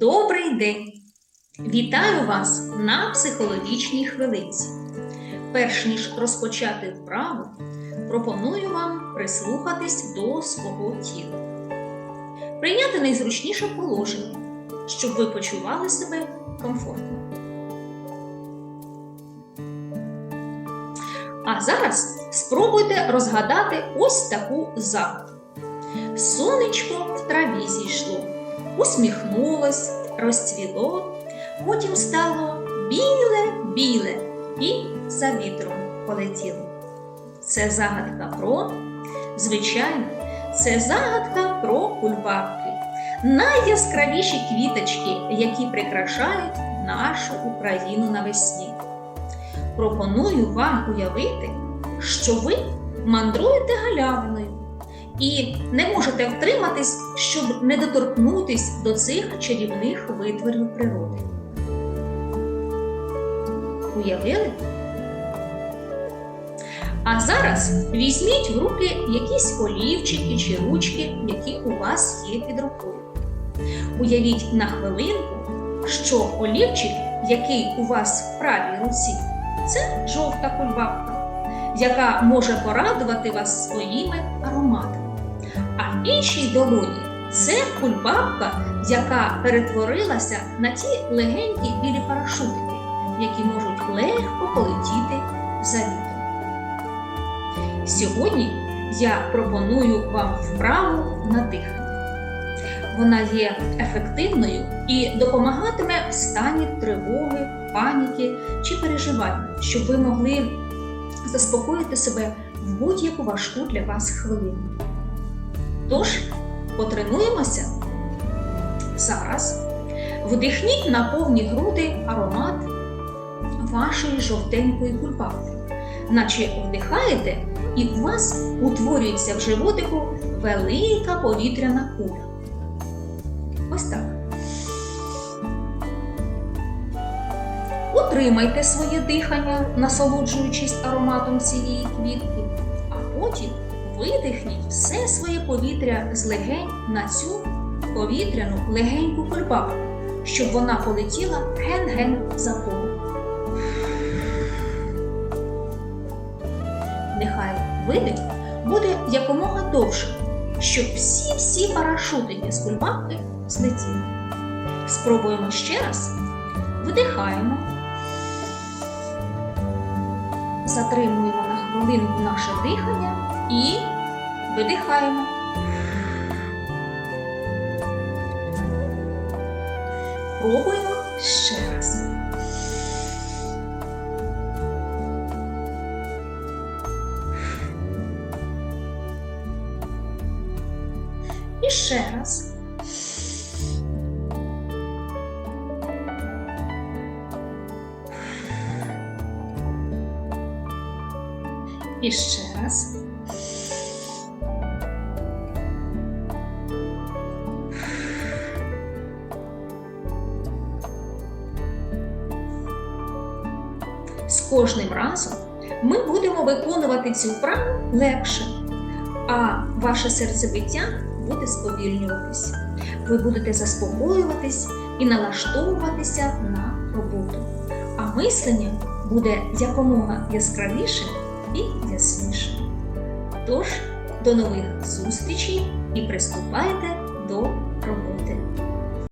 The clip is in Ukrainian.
Добрий день! Вітаю вас на психологічній хвилинці. Перш ніж розпочати вправу, пропоную вам прислухатись до свого тіла, прийняти найзручніше положення, щоб ви почували себе комфортно. А зараз спробуйте розгадати ось таку загадку. Сонечко в траві зійшло, усміхнулось, розцвіло, потім стало біле-біле і за вітром полетіло. Це загадка про, звичайно, це загадка про кульбабки, найяскравіші квіточки, які прикрашають нашу Україну навесні. Пропоную вам уявити, що ви мандруєте галявиною і не можете втриматись, щоб не доторкнутись до цих чарівних витворів природи. Уявили? А зараз візьміть в руки якісь олівчики чи ручки, які у вас є під рукою. Уявіть на хвилинку, що олівчик, який у вас в правій руці, це жовта кульбабка, яка може порадувати вас своїми ароматами. А в іншій долоні це кульбабка, яка перетворилася на ті легенькі білі парашутики, які можуть легко полетіти вітром. Сьогодні я пропоную вам вправу на дихання. Вона є ефективною і допомагатиме в стані тривоги, паніки чи переживання, щоб ви могли заспокоїти себе в будь-яку важку для вас хвилину. Тож, потренуємося. Зараз вдихніть на повні груди аромат вашої жовтенької кульбабки, наче вдихаєте, і у вас утворюється в животику велика повітряна куля. Ось так. Утримайте своє дихання, насолоджуючись ароматом цієї квітки, а потім видихніть все своє повітря з легень на цю повітряну легеньку кульбабку, щоб вона полетіла ген-ген за поле. Нехай видих буде якомога довше, щоб всі-всі парашутики з кульбабки злетіли. Спробуємо ще раз. Видихаємо. Затримуємо на хвилинку наше дихання і видихаємо. Пробуємо ще раз. І ще раз. І ще раз. Кожним разом ми будемо виконувати цю вправу легше, а ваше серцебиття буде сповільнюватись. Ви будете заспокоюватись і налаштовуватися на роботу. А мислення буде якомога яскравішим і яснішим. Тож, до нових зустрічей і приступайте до